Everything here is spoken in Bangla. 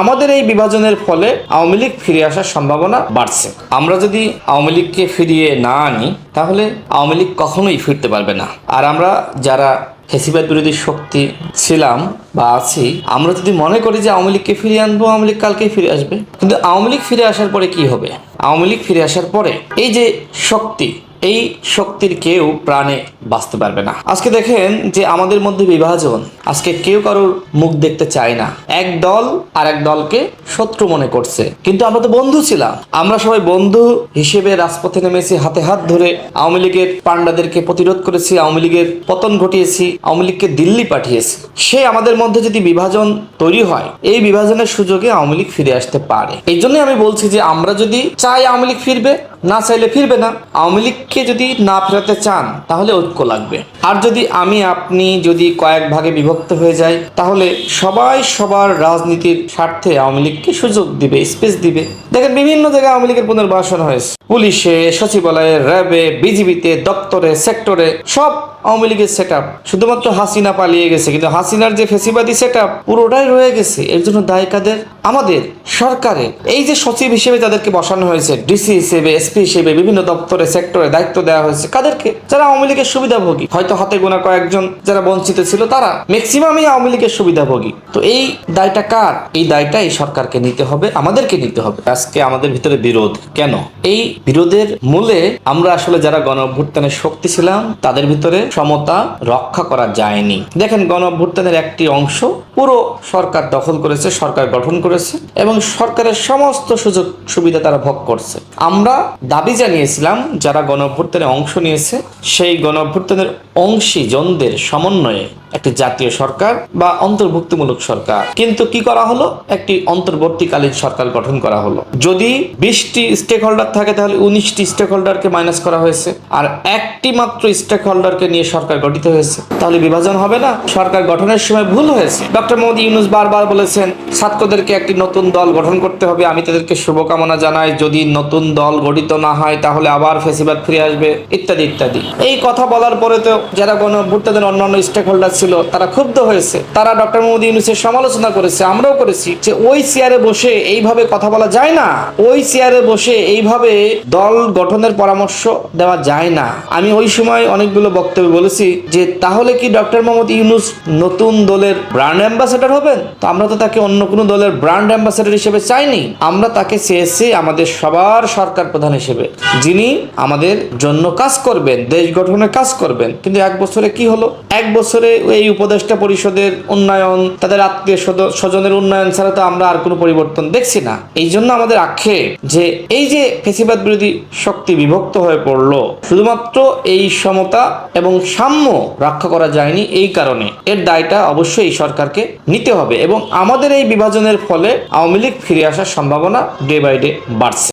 আমাদের এই বিভাজনের ফলে আওয়ামী লীগ ফিরে আসার সম্ভাবনা বাড়ছে। আমরা যদি আওয়ামী লীগকে ফিরিয়ে না আনি, তাহলে আওয়ামী লীগ কখনোই ফিরতে পারবে না। আর আমরা যারা ফেসিবাদ বিরোধী শক্তি ছিলাম বা আছি, আমরা যদি মনে করি যে আওয়ামী লীগকে ফিরিয়ে আনব, আওয়ামী লীগ কালকেই ফিরে আসবে। কিন্তু আওয়ামী লীগ ফিরে আসার পরে কি হবে? আওয়ামী লীগ ফিরে আসার পরে এই যে শক্তি এই শক্তির কেউ প্রাণে বাঁচতে পারবে না। আজকে দেখেন যে আমাদের মধ্যে বিভাজন। আজকে কেউ কারোর মুখ দেখতে চায় না। এক দল আর এক দলকে শত্রু মনে করছে। কিন্তু আমরা তো বন্ধু ছিলাম। আমরা সবাই বন্ধু হিসেবে রাজপথে নেমেছি, হাতে হাত ধরে আওয়ামী লীগের পান্ডাদেরকে প্রতিরোধ করেছি, আওয়ামী লীগের পতন ঘটিয়েছি, আওয়ামী লীগকে দিল্লি পাঠিয়েছি। সে আমাদের মধ্যে যদি বিভাজন তৈরি হয়, এই বিভাজনের সুযোগে আওয়ামী লীগ ফিরে আসতে পারে। এই জন্যই আমি বলছি যে আমরা যদি চাই আওয়ামী লীগ ফিরবে না চাইলে ফিরবে না। আওয়ামী লীগকে যদি না ফেরাতে চান, তাহলে ঐক্য লাগবে। আর যদি আমি, আপনি যদি কয়েক ভাগে বিভক্ত হয়ে যাই, তাহলে সবাই সবার রাজনীতির স্বার্থে আওয়ামী লীগকে সুযোগ দিবে স্পেস দিবে। দেখেন, বিভিন্ন জায়গায় আওয়ামী লীগের পুনর্বাসন হয়েছে। পুলিশে, সচিবালয়ে, র্যাবে, বিজিবিতে, দপ্তরে, সেক্টরে, সব আওয়ামী লীগের সেট শুধুমাত্র হাসিনা পালিয়ে গেছে, কিন্তু হাসিনার যে ফেসিবাদী সেট পুরোটাই রয়ে গেছে। এর জন্য দায় কাদের? আমাদের সরকারের। এই যে সচিব হিসেবে তাদেরকে বসানো হয়েছে, ডিসি হিসেবে, এসপি হিসেবে, বিভিন্ন দপ্তরে, সেক্টরে দায়িত্ব দেওয়া হয়েছে, কাদেরকে? যারা আওয়ামী লীগের সুবিধাভোগী। হয়তো হাতে গোনা কয়েকজন যারা বঞ্চিত ছিল, তারা ম্যাক্সিমামই আওয়ামী লীগের সুবিধাভোগী। তো এই দায়টা কার? এই দায়টা এই সরকারকে নিতে হবে, আমাদেরকে নিতে হবে। আজকে আমাদের ভিতরে বিরোধ। কেন? এই বিরোধের মূলে আমরা আসলে যারা গণ অভ্যুত্থানের শক্তি ছিলাম, তাদের ভিতরে সমতা রক্ষা করা যায়নি। দেখেন গণ অভ্যুত্থানের একটি অংশ পুরো সরকার দখল করেছে, সরকার গঠন করেছে এবং সরকারের সমস্ত সুযোগ সুবিধা তারা ভোগ করছে। আমরা দাবি জানিয়েছিলাম, যারা গণ অভ্যুত্থানে অংশ নিয়েছে, সেই গণ অভ্যুত্থানের অংশীজনদের সমন্বয়ে একটি জাতীয় সরকার বা অন্তর্ভুক্তিমূলক সরকার। কিন্তু কি করা হলো? একটি অন্তর্বর্তীকালীন সরকার গঠন করা হলো। যদি বিশটি স্টেক হোল্ডার থাকে, তাহলে উনিশটি স্টেক হোল্ডারকে মাইনাস করা হয়েছে। আর একটি মাত্র স্টেক হোল্ডারকে নিয়ে সরকার গঠিত হয়েছে। তাহলে বিভাজন হবে না? সরকার গঠনের সময় ভুল হয়েছে। ডক্টর মোহাম্মদ ইউনুস বারবার বলেছেন, ছাত্রদেরকে একটি নতুন দল গঠন করতে হবে। আমি তাদেরকে শুভকামনা জানাই, যদি নতুন দল গঠিত না হয়, তাহলে আবার ফেসিবাদ ফিরে আসবে, ইত্যাদি ইত্যাদি। এই কথা বলার পরে তো যারা গণ অভ্যুত্থানের অন্যান্য স্টেক হোল্ডার ছিল তারা ক্ষুব্ধ হয়েছে। তারা ডক্টর মোহাম্মদ ইউনুসের সমালোচনা করেছে, আমরাও করেছি যে, ওই চেয়ারে বসে এইভাবে কথা বলা যায় না। ওই চেয়ারে বসে এইভাবে দল গঠনের পরামর্শ দেওয়া যায় না। আমি ওই সময় অনেকগুলো বক্তব্য বলেছি যে, তাহলে কি ডক্টর মোহাম্মদ ইউনুস নতুন দলের ব্র্যান্ড অ্যাম্বাসেডর হবেন? তো আমরা তো তাকে অন্য কোনো দলের ব্র্যান্ড অ্যাম্বাসেডর হিসেবে চাইনি। আমরা তাকে চেয়েছি আমাদের সবার সরকার প্রধান হিসেবে, যিনি আমাদের জন্য কাজ করবেন, দেশ গঠনে কাজ করবেন। কিন্তু এক বছরে কি হলো? এক বছরে এই উপদেষ্টা পরিষদের উন্নয়ন, তাদের আত্মীয় স্বজনের উন্নয়ন ছাড়া তো আমরা আর কোনো পরিবর্তন দেখছি না। এই জন্য আমাদের আক্ষেপ যে এই যে ফেসিবাদ বিরোধী শক্তি বিভক্ত হয়ে পড়ল, শুধুমাত্র এই সমতা এবং সাম্য রক্ষা করা যায়নি এই কারণে। এর দায়টা অবশ্যই এই সরকারকে নিতে হবে এবং আমাদের এই বিভাজনের ফলে আওয়ামী লীগ ফিরে আসার সম্ভাবনা ডে বাই ডে বাড়ছে।